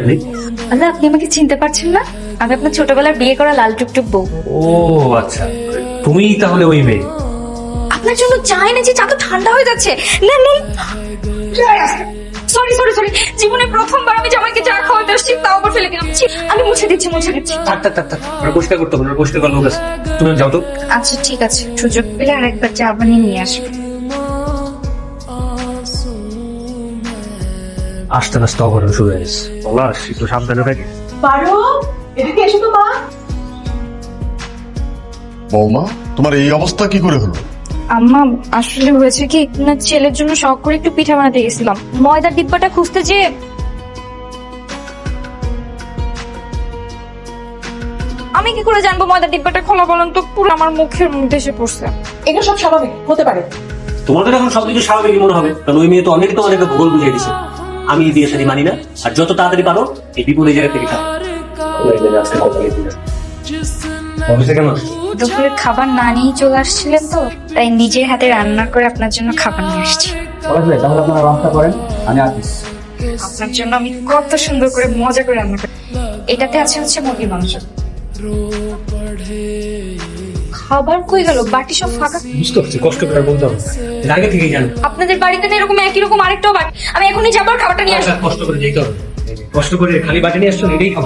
আপনি? আল্লাহ আপনি আমাকে চিনতে পারছেন না? আমি আপনার ছোটবেলার বিয়ে করা লাল টুকটুক বউ। ও আচ্ছা। তুমি তাহলে ওই মেয়ে। আপনার জন্য চাই না যে চা তো ঠান্ডা হয়ে যাচ্ছে। না না সরি সরি সরি জীবনে প্রথমবার আমি জামাইকে চা খাওয়াতে আসছি তাও আবার ফেলে দিলাম। ছি, আমি মুছে দিচ্ছি মুছে দিচ্ছি। থাক থাক থাক থাক। ওরা পরিষ্কার করতে হবে ওরা পরিষ্কার করার তুমি যাও তো। আচ্ছা ঠিক আছে। সুযোগ পেলে আর একবার চা বানিয়ে নিয়ে আসব। আস্তে আস্তে অঘটন শুরু হয়ে গেছে। পলাশ একটু সাবধানে থাকে। পারো এদিকে এসো তো মা। বৌমা তোমার এই অবস্থা কি করে হলো? আম্মা আসলে হয়েছে কি না ছেলের জন্য শখ করে একটু পিঠা বানাতে গেছিলাম। ময়দার ডিব্বাটা খুঁজতে যে আমি কি করে জানব ময়দার ডিব্বাটা খোলা বলেন তো পুরো আমার মুখের মধ্যে এসে পড়ছে। এগুলো সব স্বাভাবিক হতে পারে। তোমাদের তো এখন সবকিছু স্বাভাবিক মনে হবে কারণ ওই মেয়ে তো অনেক তোমাদেরকে ভূগোল বুঝিয়ে দিছে। আমি এই বিয়ে শাড়ি মানি না। আর যত তাড়াতাড়ি পারো এই বিপুল এই জায়গা থেকে খাও। অফিসে কেন আসছো? দুপুরে খাবার না নিয়ে চলে আসছিলেন তো তাই নিজের হাতে রান্না করে আপনার জন্য খাবার নিয়ে আসছি। তাহলে আপনারা রাস্তা করেন আমি আসছি। আপনার জন্য আমি কত সুন্দর করে মজা করে রান্না করি। এটাতে আছে হচ্ছে মুরগির মাংস। খাবার কই গেল? বাটি সব ফাঁকা। বুঝতে পারছি কষ্ট করে বলতে হবে আগে থেকেই জানো। আপনাদের বাড়িতে না এরকম একই রকম আরেকটাও বাটি? আমি এখনই যাব আর খাবারটা নিয়ে আসব। আচ্ছা, কষ্ট করে যেতে হবে। কষ্ট করে খালি বাটি নিয়ে আসছো এটাই খাব।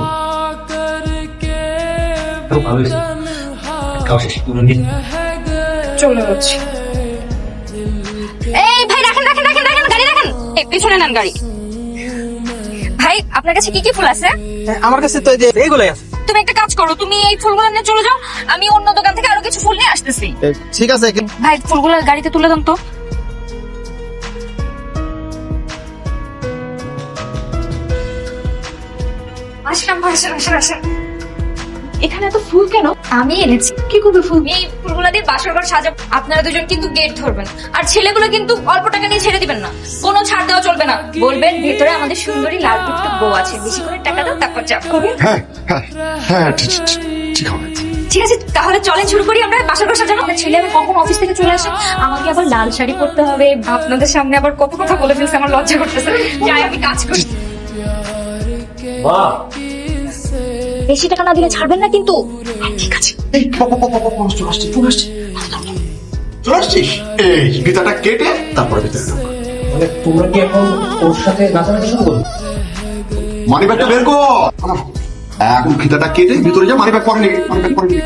খুব ভালো হয়েছে খাও শেষ তুমি নিয়ে চলে যাচ্ছি। এই ভাই রাখেন রাখেন রাখেন রাখেন গাড়ি রাখেন। এই পিছনে নেন গাড়ি। ভাই আপনার কাছে কি কি ফুল আছে? আমার কাছে তো এই যে এইগুলাই আছে। তুমি একটা করো তুমি এই ফুলগুলো নিয়ে চলে যাও আমি অন্য দোকান থেকে আরও কিছু ফুল নিয়ে আসতেছি। ঠিক আছে ভাই ফুলগুলো গাড়িতে তুলে দেন তো। আসলাম আসেন আসেন আসেন এখানে এত ফুল কেন? আমি এনেছি। কি করবে ফুল? এই ফুলগুলো দিয়ে বাসর ঘর সাজাবো। আপনারা দুজন কিন্তু গেট ধরবেন। আর ছেলেগুলো কিন্তু অল্প ছেড়ে দিবেন না কোনো ছাড় দেওয়া চলবে না বলবেন ভেতরে আমাদের সুন্দরী লাল টুকটুক বউ আছে বেশি করে টাকা দাও তারপর করবে হ্যাঁ হ্যাঁ হ্যাঁ ঠিক ঠিক- ঠিক হবে ঠিক আছে তাহলে চলেন শুরু করি আমরা বাসর সাজানো আপনার ছেলে আমি কখন অফিস থেকে চলে আসে আমাকে আবার লাল শাড়ি পরতে হবে আপনাদের সামনে আবার কত কথা বলে ফেলছে আমার লজ্জা করতেছে যাই আমি কাজ করি বেশি টাকা না দিলে ছাড়বেন না কিন্তু ঠিক আছে এই পপ, পপ, পপ, পপ, চলে আসছি চলে আসছি চলে আসছিস এই ভিতাটা কেটে তারপরে ভিতরে ঢোক। মানে তোমরা কি এখন ওর সাথে নাচানাচি শুরু করবে? মানি ব্যাগটা বের কর। এখন ফিতাটা কেটে ভিতরে যা মানি ব্যাগ পরে নি মানি ব্যাগ পরে নি